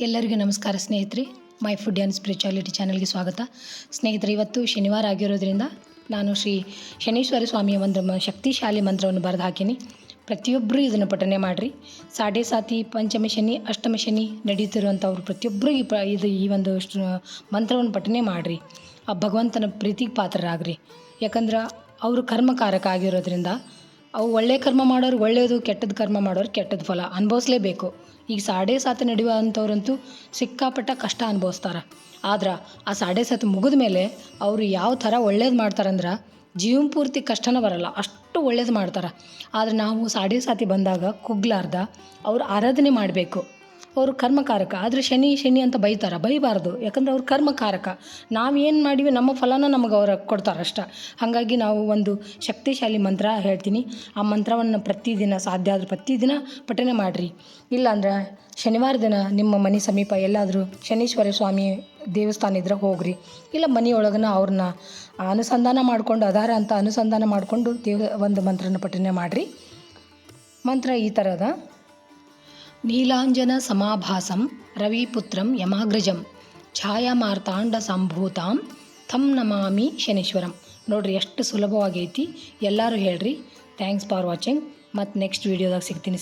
ಎಲ್ಲರಿಗೂ ನಮಸ್ಕಾರ ಸ್ನೇಹಿತರೆ. ಮೈ ಫುಡ್ ಆ್ಯಂಡ್ ಸ್ಪಿರಿಚುಯಾಲಿಟಿ ಚಾನಲ್ಗೆ ಸ್ವಾಗತ. ಸ್ನೇಹಿತರೆ, ಇವತ್ತು ಶನಿವಾರ ಆಗಿರೋದ್ರಿಂದ ನಾನು ಶ್ರೀ ಶನೀಶ್ವರ ಸ್ವಾಮಿಯ ಒಂದು ಮ- ಶಕ್ತಿಶಾಲಿ ಮಂತ್ರವನ್ನು ಬರೆದು ಹಾಕೀನಿ. ಪ್ರತಿಯೊಬ್ಬರೂ ಇದನ್ನು ಪಠನೆ ಮಾಡಿರಿ. ಸಾಡೆ ಸಾತಿ, ಪಂಚಮ ಶನಿ, ಅಷ್ಟಮ ಶನಿ ನಡೆಯುತ್ತಿರುವಂಥವ್ರು ಪ್ರತಿಯೊಬ್ಬರೂ ಈ ಪ, ಇದು ಈ ಒಂದು ಮಂತ್ರವನ್ನು ಪಠನೆ ಮಾಡಿರಿ. ಆ ಭಗವಂತನ ಪ್ರೀತಿಗೆ ಪಾತ್ರರಾಗ್ರಿ. ಯಾಕಂದ್ರೆ ಅವರು ಕರ್ಮಕಾರಕ ಆಗಿರೋದ್ರಿಂದ ಅವು ಒಳ್ಳೆ ಕರ್ಮ ಮಾಡೋರು ಒಳ್ಳೆಯದು, ಕೆಟ್ಟದ್ದು ಕರ್ಮ ಮಾಡೋರು ಕೆಟ್ಟದ್ದು ಫಲ. ಅನುಭವಿಸ್ಲೇಬೇಕು. ಈಗ ಸಾಡೆ ಸಾತು ನಡೆಯುವಂಥವ್ರಂತೂ ಸಿಕ್ಕಾಪಟ್ಟ ಕಷ್ಟ ಅನುಭವಿಸ್ತಾರೆ. ಆದ್ರೆ ಆ ಸಾಡೆ ಸಾತು ಮುಗಿದ ಮೇಲೆ ಅವರು ಯಾವ ಥರ ಒಳ್ಳೇದು ಮಾಡ್ತಾರಂದ್ರೆ ಜೀವನ ಪೂರ್ತಿ ಕಷ್ಟನ ಬರಲ್ಲ, ಅಷ್ಟು ಒಳ್ಳೇದು ಮಾಡ್ತಾರೆ. ಆದ್ರೆ ನಾವು ಸಾಡೆ ಸಾತಿ ಬಂದಾಗ ಕುಗ್ಲಾರ್ದ ಅವ್ರು ಆರಾಧನೆ ಮಾಡಬೇಕು. ಅವರು ಕರ್ಮಕಾರಕ. ಆದರೆ ಶನಿ ಶನಿ ಅಂತ ಬೈತಾರೆ. ಬೈಬಾರ್ದು. ಯಾಕಂದ್ರೆ ಅವ್ರು ಕರ್ಮಕಾರಕ. ನಾವೇನು ಮಾಡೀವಿ, ನಮ್ಮ ಫಲನ ನಮಗೆ ಅವ್ರು ಕೊಡ್ತಾರೆ ಅಷ್ಟೆ. ಹಾಗಾಗಿ ನಾವು ಒಂದು ಶಕ್ತಿಶಾಲಿ ಮಂತ್ರ ಹೇಳ್ತೀನಿ. ಆ ಮಂತ್ರವನ್ನು ಪ್ರತಿದಿನ, ಸಾಧ್ಯ ಆದ್ರೆ ಪ್ರತಿದಿನ ಪಠನೆ ಮಾಡಿರಿ. ಇಲ್ಲಾಂದ್ರೆ ಶನಿವಾರ ದಿನ ನಿಮ್ಮ ಮನೆ ಸಮೀಪ ಎಲ್ಲಾದರೂ ಶನೀಶ್ವರ ಸ್ವಾಮಿ ದೇವಸ್ಥಾನ ಇದ್ರೆ ಹೋಗ್ರಿ. ಇಲ್ಲ ಮನೆಯೊಳಗನ ಅವ್ರನ್ನ ಅನುಸಂಧಾನ ಮಾಡಿಕೊಂಡು ಅದಾರ ಅಂತ ಅನುಸಂಧಾನ ಮಾಡಿಕೊಂಡು ದೇವ, ಒಂದು ಮಂತ್ರನ ಪಠನೆ ಮಾಡಿರಿ. ಮಂತ್ರ ಈ ಥರದ ನೀಲಾಂಜನ ಸಮಾಭಾಸಂ ರವಿಪುತ್ರಂ ಯಮಾಗ್ರಜಂ ಛಾಯಾಮಾರ್ತಾಂಡ ಸಂಭೂತಾಂ ಥಂ ನಮಾಮಿ ಶನೀಶ್ವರಂ. ನೋಡ್ರಿ ಎಷ್ಟು ಸುಲಭವಾಗೈತಿ. ಎಲ್ಲರೂ ಹೇಳ್ರಿ. ಥ್ಯಾಂಕ್ಸ್ ಫಾರ್ ವಾಚಿಂಗ್ ಮತ್ತು ನೆಕ್ಸ್ಟ್ ವೀಡಿಯೋದಾಗ ಸಿಗ್ತೀನಿ